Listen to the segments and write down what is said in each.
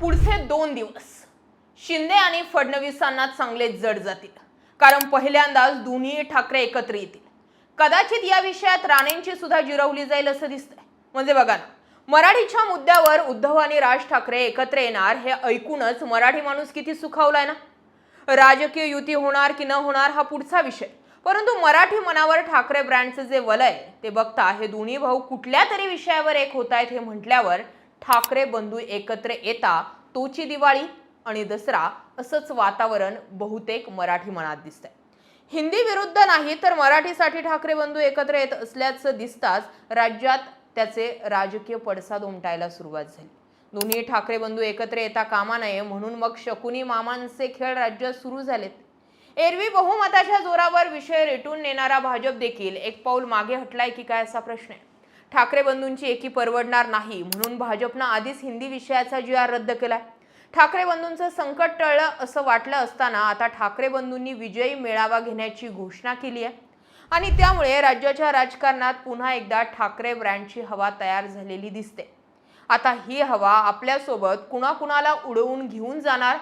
पुढचे दोन दिवस. शिंदे आणि फडणवीसांना चांगले जड जातील. कारण पहिल्यांदाच दोन्ही ठाकरे एकत्र येतील. कदाचित या विषयात राणेंची सुद्धा जिरवली जाईल असं दिसतंय. म्हणजे बघा ना मराठीच्या मुद्द्यावर उद्धव आणि राज ठाकरे एकत्र येणार हे ऐकूनच मराठी माणूस किती सुखावलाय ना? राजकीय युती होणार की न होणार हा पुढचा विषय. परंतु मराठी मनावर ठाकरे ब्रँडचे जे वलय ते बघता हे दोन्ही भाऊ कुठल्या तरी विषयावर एक होत आहेत हे म्हटल्यावर ठाकरे बंधू एकत्र येता तोची दिवाळी आणि दसरा असंच वातावरण बहुतेक मराठी मनात दिसतंय. हिंदी विरुद्ध नाही तर मराठीसाठी ठाकरे बंधू एकत्र येत असल्याचं दिसताच राज्यात त्याचे राजकीय पडसाद उमटायला सुरुवात झाली. दोन्ही ठाकरे बंधू एकत्र येता कामा नये म्हणून मग शकुनी मामांचे खेळ राज्यात सुरू झालेत. एरवी बहुमताच्या जोरावर विषय रेटून नेणारा भाजप देखील एक पाऊल मागे हटलाय की काय असा प्रश्न आहे. ठाकरे बंधूंची एकी परवडणार नाही म्हणून भाजपनं आधीच हिंदी विषयाचा जी आर रद्द केलाय. ठाकरे बंधूंचं संकट टळलं असं वाटलं असताना आता ठाकरे बंधूंनी विजयी मेळावा घेण्याची घोषणा केली आहे. आणि त्यामुळे राज्याच्या राजकारणात पुन्हा एकदा ठाकरे ब्रँडची हवा तयार झालेली दिसते. आता ही हवा आपल्यासोबत कुणाकुणाला उडवून घेऊन जाणार?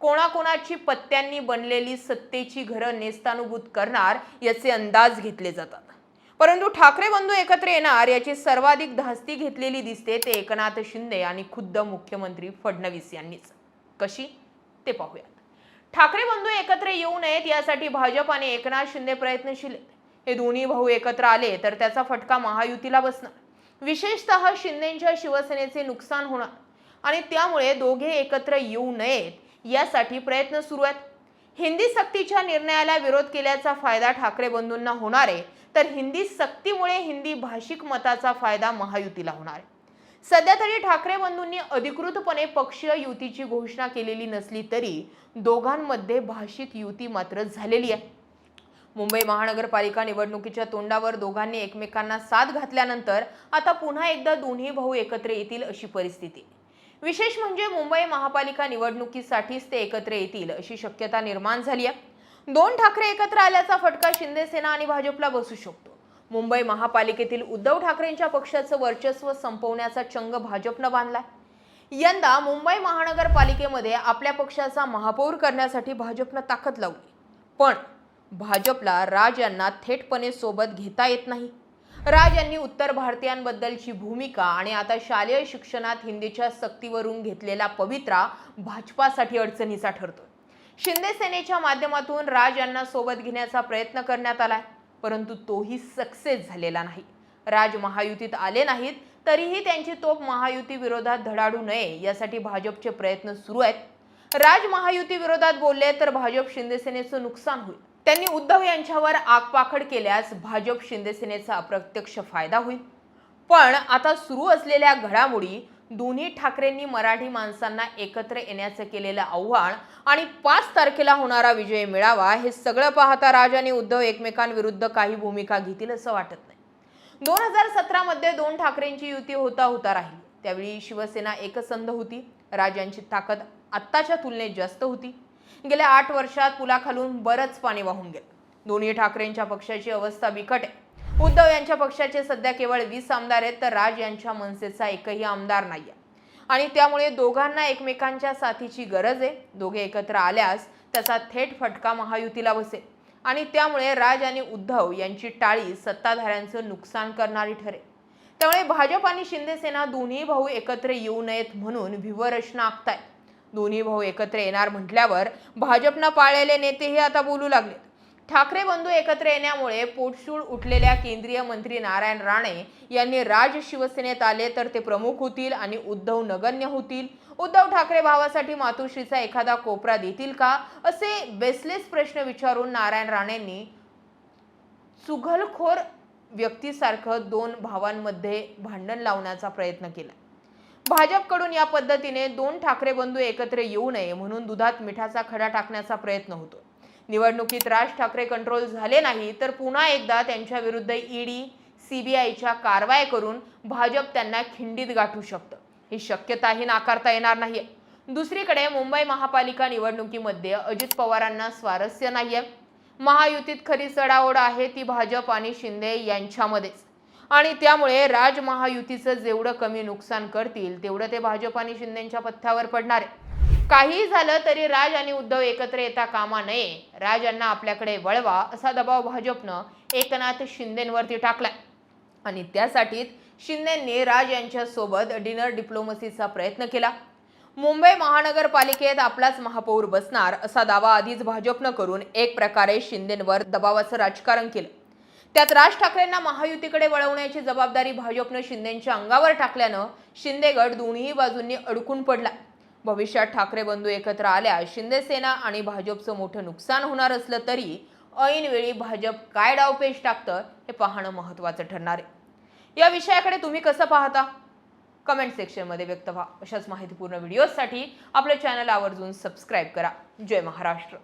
कोणाकोणाची पत्त्यांनी बनलेली सत्तेची घरं नेस्तानुभूत करणार याचे अंदाज घेतले जातात. परंतु ठाकरे बंधू एकत्र येणार याची सर्वाधिक धास्ती घेतलेली दिसते ते एकनाथ शिंदे आणि खुद्द मुख्यमंत्री फडणवीस यांनीच. कशी? ते पाहूयात. ठाकरे बंधू एकत्र येऊ नयेत यासाठी भाजप आणि एकनाथ शिंदे प्रयत्नशील हे दोन्ही भाऊ एकत्र आले तर त्याचा फटका महायुतीला बसणार. विशेषतः शिंदेच्या शिवसेनेचे नुकसान होणार. आणि त्यामुळे दोघे एकत्र येऊ नयेत यासाठी प्रयत्न सुरू आहेत. हिंदी सक्तीच्या निर्णयाला विरोध केल्याचा फायदा ठाकरे बंधूंना होणार आहे तर हिंदी सक्तीमुळे हिंदी भाषिक मताचा फायदा महायुतीला होणार आहे. सध्या तरी ठाकरे बंधूंनी अधिकृतपणे पक्षीय युतीची घोषणा केलेली नसली तरी दोघांमध्ये भाषिक युती मात्र झालेली आहे. मुंबई महानगरपालिका निवडणुकीच्या तोंडावर दोघांनी एकमेकांना साथ घातल्यानंतर आता पुन्हा एकदा दोन्ही भाऊ एकत्र येतील अशी परिस्थिती. विशेष म्हणजे मुंबई महापालिका निवडणुकीसाठीच ते एकत्र येतील अशी शक्यता निर्माण झाली आहे. दोन ठाकरे एकत्र आल्याचा फटका शिंदे सेना आणि भाजपला बसू शकतो. मुंबई महापालिकेतील उद्धव ठाकरेंच्या पक्षाचं वर्चस्व संपवण्याचा चंग भाजपनं बांधलाय. यंदा मुंबई महानगरपालिकेमध्ये आपल्या पक्षाचा महापौर करण्यासाठी भाजपनं ताकद लावली. पण भाजपला राज यांना थेटपणे सोबत घेता येत नाही. राज यांनी उत्तर भारतीयांबद्दलची भूमिका आणि आता शालेय शिक्षणात हिंदीच्या सक्तीवरून घेतलेला पवित्रा भाजपासाठी अडचणीचा ठरतो शिंदे सेनेच्या माध्यमातून राज यांना सोबत घेण्याचा प्रयत्न करण्यात आलाय परंतु तोही सक्सेस झालेला नाही. राज महायुतीत आले नाहीत तरीही त्यांची तोप महायुती विरोधात धडाडू नये यासाठी भाजपचे प्रयत्न सुरू आहेत. राज महायुती विरोधात बोलले तर भाजप शिंदेसेनेचं नुकसान होईल. त्यांनी उद्धव यांच्यावर आगपाखड केल्यास भाजप शिंदेसेनेचा अप्रत्यक्ष फायदा होईल. पण आता सुरू असलेल्या घडामोडी दोन्ही ठाकरेंनी मराठी माणसांना एकत्र येण्याचं केलेलं आव्हान आणि पाच तारखेला होणारा विजय मिळावा हे सगळं पाहता राज आणि उद्धव एकमेकांविरुद्ध काही भूमिका घेतील असं वाटत नाही. दोन हजार सतरामध्ये दोन ठाकरेंची युती होता होता राहिली. त्यावेळी शिवसेना एकसंध होती. राजांची ताकद आत्ताच्या तुलनेत जास्त होती. गेल्या आठ वर्षात पुलाखालून बरंच पाणी वाहून गेलं. दोन्ही ठाकरेंच्या पक्षाची अवस्था बिकट आहे. उद्धव यांच्या पक्षाचे सध्या केवळ वीस आमदार आहेत तर राज यांच्या मनसेचा एकही आमदार नाहीये. आणि त्यामुळे दोघांना एकमेकांच्या साथीची गरज आहे. दोघे एकत्र आल्यास त्याचा थेट फटका महायुतीला बसेल. आणि त्यामुळे राज आणि उद्धव यांची टाळी सत्ताधाऱ्यांचं नुकसान करणारी ठरेल. त्यामुळे भाजप आणि शिंदेसेना दोन्ही भाऊ एकत्र येऊ नयेत म्हणून व्यूहरचना आखतायत. दोन्ही भाऊ एकत्र येणार म्हटल्यावर भाजपनं पाळलेले नेतेही आता बोलू लागले ठाकरे बंधू एकत्र येण्यामुळे पोटशूळ उठलेल्या केंद्रीय मंत्री नारायण राणे यांनी राज शिवसेनेत आले तर ते प्रमुख होतील आणि उद्धव नगण्य होतील. उद्धव ठाकरे भावासाठी मातोश्रीचा एखादा कोपरा देतील का? असे बेसलेस प्रश्न विचारून नारायण राणेंनी चुघलखोर व्यक्तीसारखं दोन भावांमध्ये भांडण लावण्याचा प्रयत्न केला. भाजपकडून या पद्धतीने दोन ठाकरे बंधू एकत्र येऊ नये म्हणून दुधात मिठाचा खडा टाकण्याचा प्रयत्न होतो. निवडणुकीत राज ठाकरे कंट्रोल झाले नाही तर पुन्हा एकदा त्यांच्या विरुद्ध ईडी सीबीआयच्या कारवाई करून भाजप त्यांना खिंडीत गाठू शकतं. ही शक्यताही नाकारता येणार नाही दुसरीकडे मुंबई महापालिका निवडणुकीमध्ये अजित पवारांना स्वारस्य नाहीये. महायुतीत खरी चढाओढ आहे ती भाजप आणि शिंदे यांच्यामध्येच. आणि त्यामुळे राज महायुतीचं जेवढं कमी नुकसान करतील तेवढं ते भाजप आणि शिंदेच्या पथ्यावर पडणार आहे. काही झालं तरी राज आणि उद्धव एकत्र येता कामा नये. राज यांना आपल्याकडे वळवा असा दबाव भाजपनं एकनाथ शिंदेवरती टाकलाय. आणि त्यासाठीच शिंदेंनी राज यांच्यासोबत डिनर डिप्लोमसीचा प्रयत्न केला. मुंबई महानगरपालिकेत आपलाच महापौर बसणार असा दावा आधीच भाजपनं करून एक प्रकारे शिंदेंवर दबावाचं राजकारण केलं. त्यात राज ठाकरेंना महायुतीकडे वळवण्याची जबाबदारी भाजपनं शिंदेच्या अंगावर टाकल्यानं शिंदेगड दोन्ही बाजूंनी अडकून पडला. भविष्यात ठाकरे बंधू एकत्र आल्यास शिंदेसेना आणि भाजपचं मोठं नुकसान होणार असलं तरी ऐनवेळी भाजप काय डावपेच टाकतं हे पाहणं महत्त्वाचं ठरणार आहे. या विषयाकडे तुम्ही कसं पाहता? कमेंट सेक्शनमध्ये व्यक्त व्हा. अशाच माहितीपूर्ण व्हिडिओजसाठी आपलं चॅनल आवर्जून सबस्क्राईब करा. जय महाराष्ट्र.